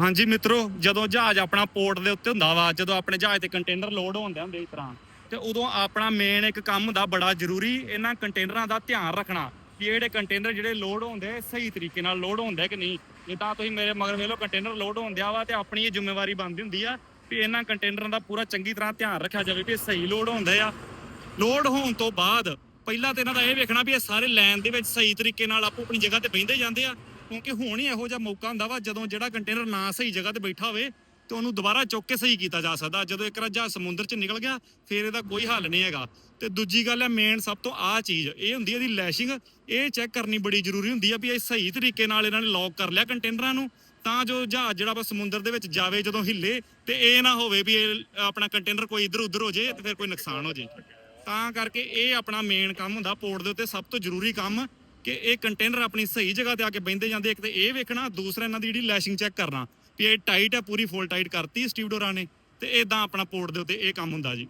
ਹਾਂਜੀ ਮਿੱਤਰੋ, ਜਦੋਂ ਜਹਾਜ਼ ਆਪਣਾ ਪੋਰਟ ਦੇ ਉੱਤੇ ਹੁੰਦਾ ਵਾ, ਜਦੋਂ ਆਪਣੇ ਜਹਾਜ਼ ਤੇ ਕੰਟੇਨਰ ਲੋਡ ਹੁੰਦੇ ਹੁੰਦੇ ਇਸ ਤਰ੍ਹਾਂ, ਤੇ ਉਦੋਂ ਆਪਣਾ ਮੇਨ ਇੱਕ ਕੰਮ ਹੁੰਦਾ ਬੜਾ ਜ਼ਰੂਰੀ, ਇਹਨਾਂ ਕੰਟੇਨਰਾਂ ਦਾ ਧਿਆਨ ਰੱਖਣਾ ਕਿ ਜਿਹੜੇ ਕੰਟੇਨਰ ਜਿਹੜੇ ਲੋਡ ਹੁੰਦੇ ਸਹੀ ਤਰੀਕੇ ਨਾਲ ਲੋਡ ਹੁੰਦੇ ਕਿ ਨਹੀਂ। ਜਿੱਦਾਂ ਤੁਸੀਂ ਮੇਰੇ, ਮਗਰ ਵੇਖ ਲਓ ਕੰਟੇਨਰ ਲੋਡ ਹੁੰਦਿਆ ਵਾ ਤੇ ਆਪਣੀ ਇਹ ਜ਼ਿੰਮੇਵਾਰੀ ਬਣਦੀ ਹੁੰਦੀ ਆ ਵੀ ਇਹਨਾਂ ਕੰਟੇਨਰਾਂ ਦਾ ਪੂਰਾ ਚੰਗੀ ਤਰ੍ਹਾਂ ਧਿਆਨ ਰੱਖਿਆ ਜਾਵੇ ਵੀ ਸਹੀ ਲੋਡ ਹੁੰਦੇ ਆ। ਲੋਡ ਹੋਣ ਤੋਂ ਬਾਅਦ ਪਹਿਲਾਂ ਤੇ ਇਹਨਾਂ ਦਾ ਇਹ ਵੇਖਣਾ ਵੀ ਇਹ ਸਾਰੇ ਲਾਈਨ ਦੇ ਵਿੱਚ ਸਹੀ ਤਰੀਕੇ ਨਾਲ ਆਪੋ ਆਪਣੀ ਜਗ੍ਹਾ ਤੇ ਬਹਿੰਦੇ ਜਾਂਦੇ ਆ। ਕਿਉਂਕਿ ਹੁਣ ਹੀ ਇਹੋ ਜਿਹਾ ਮੌਕਾ ਹੁੰਦਾ ਵਾ ਜਦੋਂ ਜਿਹੜਾ ਕੰਟੇਨਰ ਨਾ ਸਹੀ ਜਗ੍ਹਾ ਤੇ ਬੈਠਾ ਹੋਵੇ ਤੇ ਉਹਨੂੰ ਦੁਬਾਰਾ ਚੁੱਕ ਕੇ ਸਹੀ ਕੀਤਾ ਜਾ ਸਕਦਾ। ਜਦੋਂ ਇੱਕ ਰਾਜਾ ਸਮੁੰਦਰ 'ਚ ਨਿਕਲ ਗਿਆ, ਫਿਰ ਇਹਦਾ ਕੋਈ ਹੱਲ ਨਹੀਂ ਹੈਗਾ। ਤੇ ਦੂਜੀ ਗੱਲ ਹੈ ਮੇਨ ਸਭ ਤੋਂ ਆਹ ਚੀਜ਼, ਇਹ ਹੁੰਦੀ ਹੈ ਇਹਦੀ ਲੈਸ਼ਿੰਗ ਇਹ ਚੈੱਕ ਕਰਨੀ ਬੜੀ ਜ਼ਰੂਰੀ ਹੁੰਦੀ ਆ ਵੀ ਇਹ ਸਹੀ ਤਰੀਕੇ ਨਾਲ ਇਹਨਾਂ ਨੇ ਲੌਕ ਕਰ ਲਿਆ ਕੰਟੇਨਰਾਂ ਨੂੰ। ਤਾਂ ਜੋ ਜਹਾਜ਼ ਜਿਹੜਾ ਵਾ ਸਮੁੰਦਰ ਦੇ ਵਿੱਚ ਜਾਵੇ ਜਦੋਂ ਹਿੱਲੇ ਤੇ ਇਹ ਨਾ ਹੋਵੇ ਵੀ ਇਹ ਆਪਣਾ ਕੰਟੇਨਰ ਕੋਈ ਇੱਧਰ ਉੱਧਰ ਹੋ ਜੇ ਤੇ ਫਿਰ ਕੋਈ ਨੁਕਸਾਨ ਹੋ ਜੇ। ਤਾਂ ਕਰਕੇ ਇਹ ਆਪਣਾ ਮੇਨ ਕੰਮ ਹੁੰਦਾ ਪੋਰਟ ਦੇ ਉੱਤੇ ਸਭ ਤੋਂ ਜ਼ਰੂਰੀ ਕੰਮ ਕਿ ਇਹ ਕੰਟੇਨਰ ਆਪਣੀ ਸਹੀ ਜਗ੍ਹਾ ਤੇ ਆ ਕੇ ਬੈੰਦੇ ਜਾਂਦੇ, ਇੱਕ ਤੇ ਇਹ ਵੇਖਣਾ, ਦੂਸਰਾ ਇਹਨਾਂ ਦੀ ਜਿਹੜੀ ਲੈਸ਼ਿੰਗ ਚੈੱਕ ਕਰਨਾ, ਵੀ ਇਹ ਟਾਈਟ ਹੈ, ਪੂਰੀ ਫੁੱਲ ਟਾਈਟ ਕਰਤੀ ਸਟੀਵਡੋਰਾ ਨੇ, ਤੇ ਇਦਾਂ ਆਪਣਾ ਪੋਰਟ ਦੇ ਉੱਤੇ ਇਹ ਕੰਮ ਹੁੰਦਾ ਜੀ।